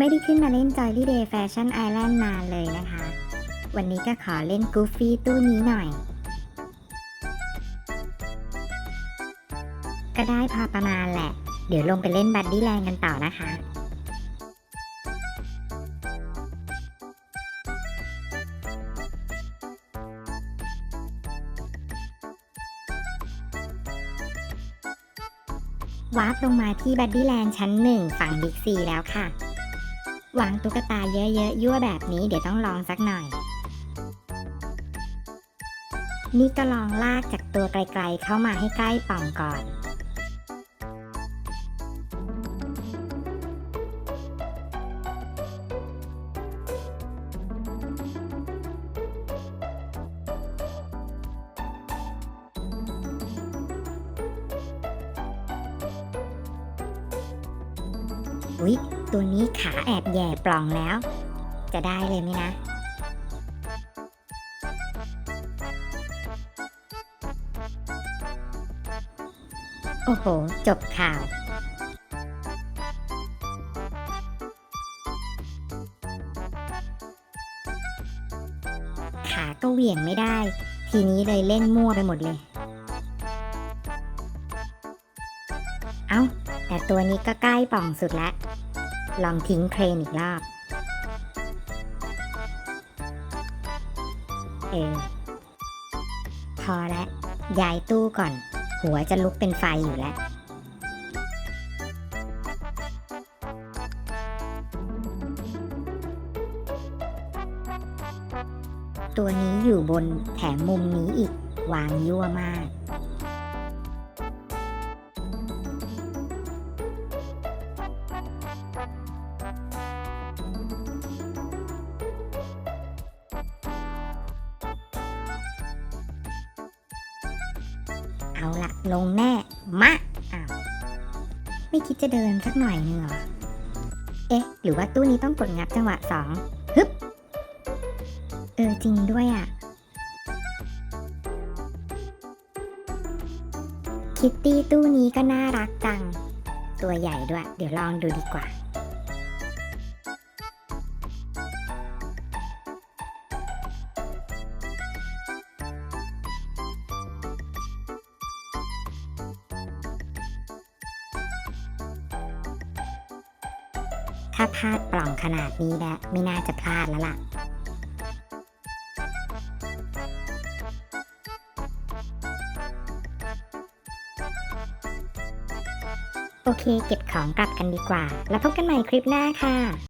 ไม่ได้ขึ้นมาเล่น Jolly Day Fashion Island นานเลยนะคะ วันนี้ก็ขอเล่น Goofy ตู้นี้หน่อย ก็ได้พอประมาณแหละ เดี๋ยวลงไปเล่นบัดดี้แลนกันต่อนะคะวาร์ปลงมาที่บัดดี้แลนด์ชั้นหนึ่งฝั่งบิ๊กซีแล้วค่ะ วางตุ๊กตาเยอะๆ ยั่วแบบนี้เดี๋ยวต้องลองสักหน่อย นี่ก็ลองลากจากตัวไกลๆเข้ามาให้ใกล้ป่องก่อน อุ๊ย ตัวนี้ขาแอบแย่ปล่องแล้ว จะได้เลยไหมนะ โอ้โห จบข่าวขาก็เหวี่ยงไม่ได้ ทีนี้เลยเล่นมั่วไปหมดเลย เอ้า แต่ตัวนี้ก็ใกล้ป่องสุดแล้ว ลองทิ้งเครนอีกรอบ เออ พอแล้วย้ายตู้ก่อน หัวจะลุกเป็นไฟอยู่แล้ว ตัวนี้อยู่บนแถมมุมนี้อีกวางยั่วมาก เอาละลงแน่ มะอ้าวไม่คิดจะเดินสักหน่อยนึงเหรอ เอ๊ะ หรือว่าตู้นี้ต้องกดงับจังหวะสองฮึบ เออ จริงด้วยอะ คิตตี้ตู้นี้ก็น่ารักจัง ตัวใหญ่ด้วย เดี๋ยวลองดูดีกว่า ถ้าพลาดปล่องขนาดนี้แล้วไม่น่าจะพลาดแล้วล่ะ โอเค เก็บของกลับกันดีกว่า แล้วพบกันใหม่คลิปหน้าค่ะ